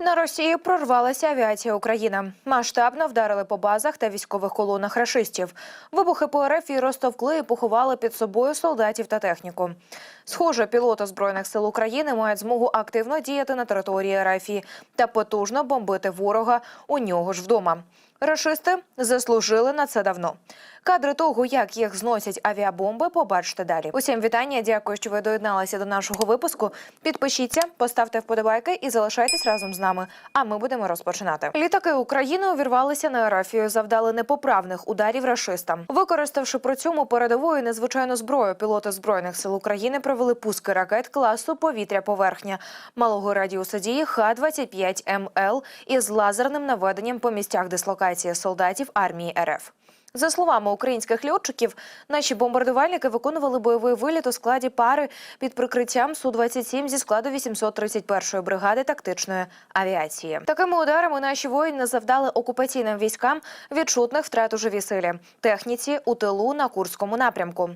На Росії прорвалася авіація України. Масштабно вдарили по базах та військових колонах рашистів. Вибухи по РФ і розтовкли і поховали під собою солдатів та техніку. Схоже, пілоти збройних сил України мають змогу активно діяти на території РФ та потужно бомбити ворога у нього ж вдома. Рашисти заслужили на це давно. Кадри того, як їх зносять авіабомби, побачите далі. Усім вітання. Дякую, що ви доєдналися до нашого випуску. Підпишіться, поставте вподобайки і залишайтесь разом з нами. А ми будемо розпочинати. Літаки України увірвалися на Арафію, завдали непоправних ударів рашистам. Використавши при цьому передову незвичайну зброю, пілоти збройних сил України провели пуски ракет класу повітря-поверхня малого радіуса дії Х-25 МЛ із лазерним наведеннем по місцях дислокації солдатів армії РФ. За словами українських льотчиків, наші бомбардувальники виконували бойовий виліт у складі пари під прикриттям Су-27 зі складу 831-ї бригади тактичної авіації. Такими ударами наші воїни завдали окупаційним військам відчутних втрат у живій силі, техніці у тилу на Курському напрямку.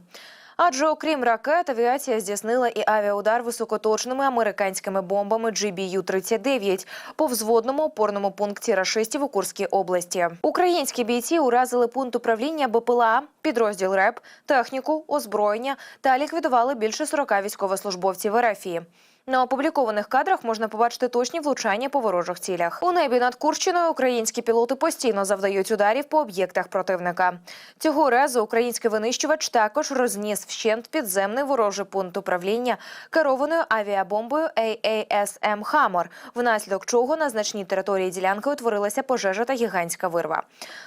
Адже окрім ракет, авіація здійснила і авіаудар високоточними американськими бомбами GBU-39 по взводному опорному пункті рашистів у Курській області. Українські бійці уразили пункт управління БПЛА, підрозділ РЕП, техніку, озброєння та ліквідували більше 40 військовослужбовців РФІ. На опублікованих кадрах можна побачити точні влучання по ворожих цілях. У небі над Курщиною українські пілоти постійно завдають ударів по об'єктах противника. Цього разу український винищувач також розніс вщент підземний ворожий пункт управління керованою авіабомбою AASM «Хаммер», внаслідок чого на значній території ділянки утворилася пожежа та гігантська вирва.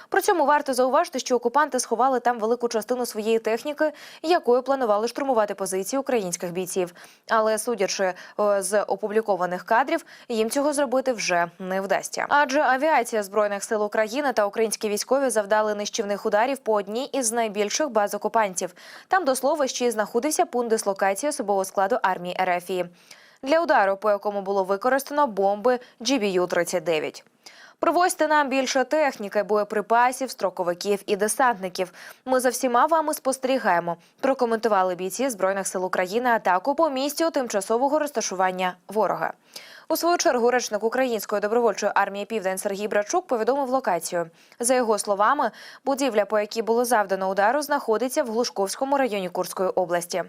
При цьому варто зауважити, що окупанти сховали там велику частину своєї техніки, якою планували штурмувати позиції українських бійців. Але судячи з опублікованих кадрів, їм цього зробити вже не вдасться. Адже авіація збройних сил України та українські військові завдали нищівних ударів по одній із найбільших баз окупантів. Там до слова ще й знаходився пункт дислокації особового складу армії РФІ. Для удару, по якому було використано бомби GBU-39. Привозьте нам більше техніки, боєприпасів, строковиків і десантників. Ми за всіма вами спостерігаємо. Прокоментували бійці збройних сил України атаку по місцю тимчасового розташування ворога. У свою чергу речник української добровольчої армії Південь Сергій Брачук повідомив локацію. За його словами, будівля, по якій було завдано удару, знаходиться в Глушковському районі Курської області.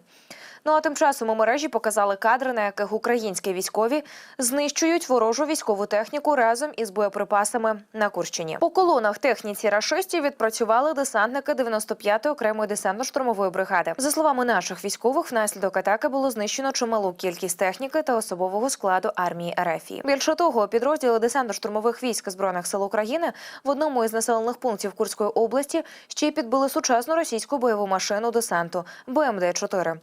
Ну а тим часом у мережі показали кадри, на яких українські військові знищують ворожу військову техніку разом із боєприпасами на Курщині. По колонах техніці рашистів відпрацювали десантники 95-ї окремої десантно-штурмової бригади. За словами наших військових, внаслідок атаки було знищено чималу кількість техніки та особового складу армії РФ. Більше того, підрозділи десантно-штурмових військ збройних сил України в одному із населених пунктів Курської області ще й підбили сучасну російську бойову машину десанту БМД 4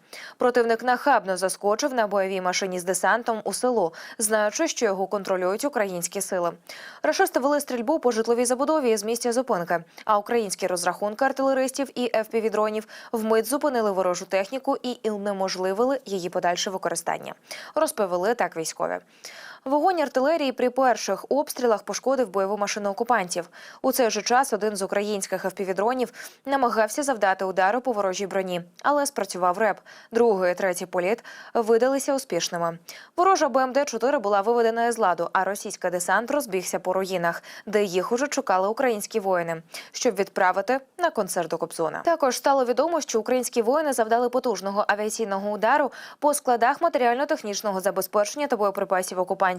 Противник нахабно заскочив на бойовій машині з десантом у село, знаючи, що його контролюють українські сили. Рашисти вели стрільбу по житловій забудові з місця зупинки. А українські розрахунки артилеристів і ФПВ-дронів вмить зупинили ворожу техніку і унеможливили її подальше використання. Розповіли так військові. Вогонь артилерії при перших обстрілах пошкодив бойову машину окупантів. У цей же час один з українських ФПВ-дронів намагався завдати удару по ворожій броні, але спрацював реп. Другий і третій політ видалися успішними. Ворожа БМД-4 була виведена із ладу, а російський десант розбігся по руїнах, де їх уже чекали українські воїни, щоб відправити на концерт до Кобзона. Також стало відомо, що українські воїни завдали потужного авіаційного удару по складах матеріально-технічного забезпечення та боєприпасів окупантів,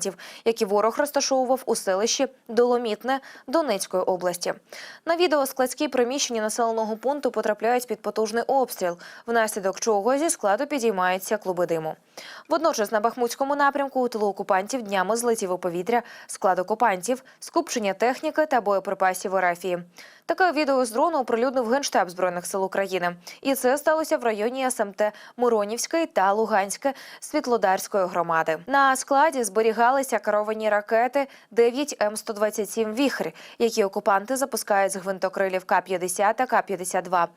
які ворог розташовував у селищі Доломітне Донецької області. На відео складські приміщення населеного пункту потрапляють під потужний обстріл, внаслідок чого зі складу підіймаються клуби диму. Водночас на Бахмутському напрямку у тилу окупантів днями злетів у повітря склад окупантів, скупчення техніки та боєприпасів у рафії. Таке відео з дрону оприлюднив Генштаб Збройних сил України. І це сталося в районі СМТ Миронівської та Луганське Світлодарської громади. На складі зберігалися керовані ракети 9 М127 віхр, які окупанти запускають з гвинтокрилів К-50 та К-52.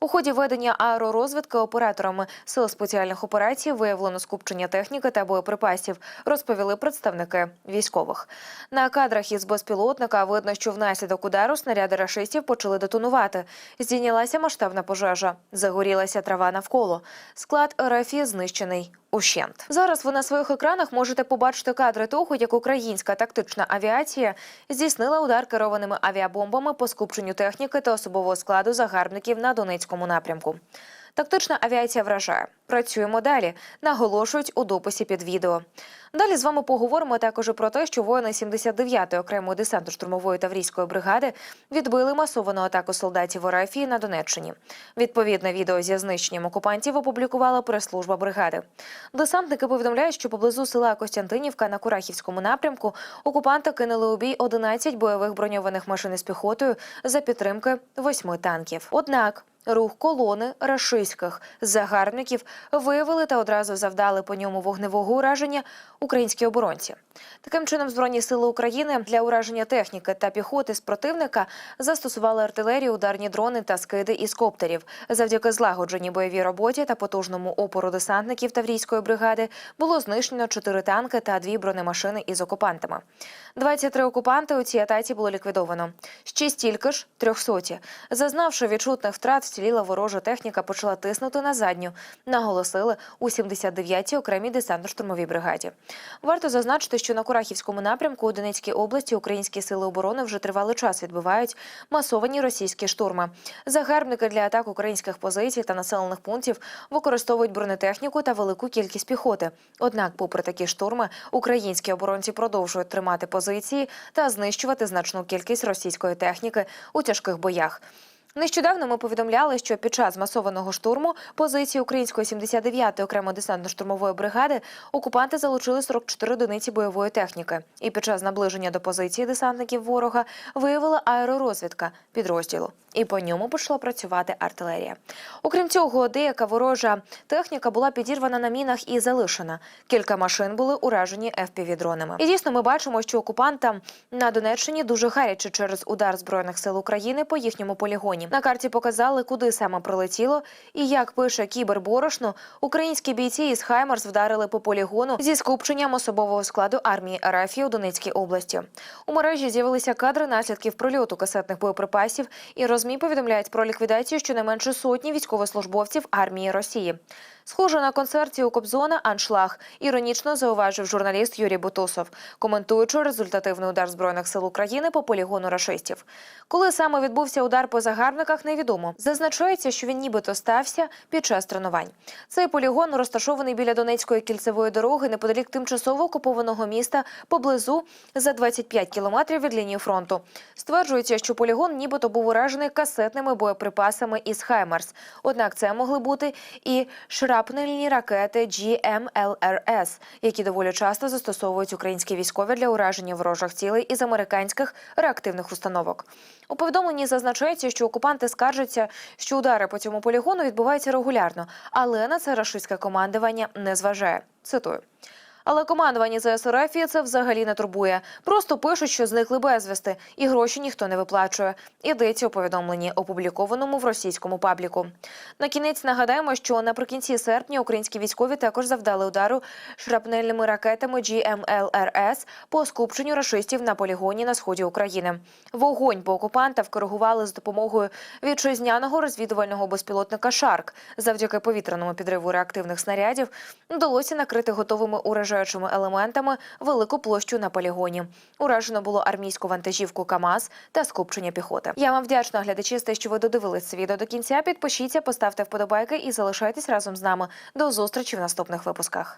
У ході ведення аеророзвідки операторами сил спеціальних операцій виявлено скупчення техніки та боєприпасів, розповіли представники військових. На кадрах із безпілотника видно, що внаслідок удару снаряди рашистів почали детонувати. Здійнялася масштабна пожежа, загорілася трава навколо. Склад РФІ знищений ущент. Зараз ви на своїх екранах можете побачити кадри того, як українська тактична авіація здійснила удар керованими авіабомбами по скупченню техніки та особового складу загарбників на Донецькому напрямку. Тактична авіація вражає. Працюємо далі. Наголошують у дописі під відео. Далі з вами поговоримо також про те, що воїни 79-ї окремої десантно-штурмової таврійської бригади відбили масовану атаку солдатів РФ на Донеччині. Відповідне відео зі знищенням окупантів опублікувала прес-служба бригади. Десантники повідомляють, що поблизу села Костянтинівка на Курахівському напрямку окупанти кинули у бій 11 бойових броньованих машин із піхотою за підтримки восьми танків. Однак Рух колони рашистських загарбників виявили та одразу завдали по ньому вогневого ураження українські оборонці. Таким чином, збройні сили України для ураження техніки та піхоти з противника застосували артилерію, ударні дрони та скиди із коптерів. Завдяки злагодженій бойовій роботі та потужному опору десантників Таврійської бригади було знищено чотири танки та дві бронемашини із окупантами. 23 окупанти у цій атаці було ліквідовано. Ще стільки ж трьохсоті. Зазнавши відчутних втрат, вціліла ворожа техніка почала тиснути на задню. Наголосили у 79-й окремій десантно-штурмовій бригаді. Варто зазначити, що на Курахівському напрямку у Донецькій області українські сили оборони вже тривалий час відбивають масовані російські штурми. Загарбники для атак українських позицій та населених пунктів використовують бронетехніку та велику кількість піхоти. Однак, попри такі штурми, українські оборонці продовжують тримати позиції та знищувати значну кількість російської техніки у тяжких боях. Нещодавно ми повідомляли, що під час масованого штурму позиції української 79-ї окремо десантно-штурмової бригади окупанти залучили 44 одиниці бойової техніки. І під час наближення до позиції десантників ворога виявила аеророзвідка підрозділу. І по ньому почала працювати артилерія. Окрім цього, деяка ворожа техніка була підірвана на мінах і залишена. Кілька машин були уражені FPV-дронами. І дійсно, ми бачимо, що окупантам на Донеччині дуже гаряче через удар збройних сил України по їхньому полігоні. На карті показали, куди саме прилетіло, і як пише кіберборошно, українські бійці із Хаймарс вдарили по полігону зі скупченням особового складу армії РФ у Донецькій області. У мережі з'явилися кадри наслідків прильоту касетних боєприпасів, і розмі повідомляють про ліквідацію щонайменше сотні військовослужбовців армії Росії. Схоже на концерті у Кобзона аншлаг, іронічно зауважив журналіст Юрій Бутусов, коментуючи результативний удар збройних сил України по полігону рашистів. Коли саме відбувся удар по загарбниках, невідомо. Зазначається, що він нібито стався під час тренувань. Цей полігон розташований біля Донецької кільцевої дороги неподалік тимчасово окупованого міста поблизу за 25 кілометрів від лінії фронту. Стверджується, що полігон нібито був уражений касетними боєприпасами із Хаймерс. Однак це могли бути і шрапнельні ракети GMLRS, які доволі часто застосовують українські військові для ураження ворожих цілей із американських реактивних установок. У повідомленні зазначається, що окупанти скаржаться, що удари по цьому полігону відбуваються регулярно, але на це рашистське командування не зважає. Цитую. Але командування ЗС РФ це взагалі не турбує. Просто пишуть, що зникли безвісти, і гроші ніхто не виплачує. Йдеться у повідомленні, опублікованому в російському пабліку. На кінець нагадаємо, що наприкінці серпня українські військові також завдали удару шрапнельними ракетами GMLRS по скупченню рашистів на полігоні на сході України. Вогонь по окупантах коригували з допомогою вітчизняного розвідувального безпілотника Шарк. Завдяки повітряному підриву реактивних снарядів вдалося накрити готовими уражаючими елементами велику площу на полігоні. Уражено було армійську вантажівку КАМАЗ та скупчення піхоти. Я вам вдячна, глядачі, що ви додивились це відео до кінця. Підпишіться, поставте вподобайки і залишайтесь разом з нами. До зустрічі в наступних випусках.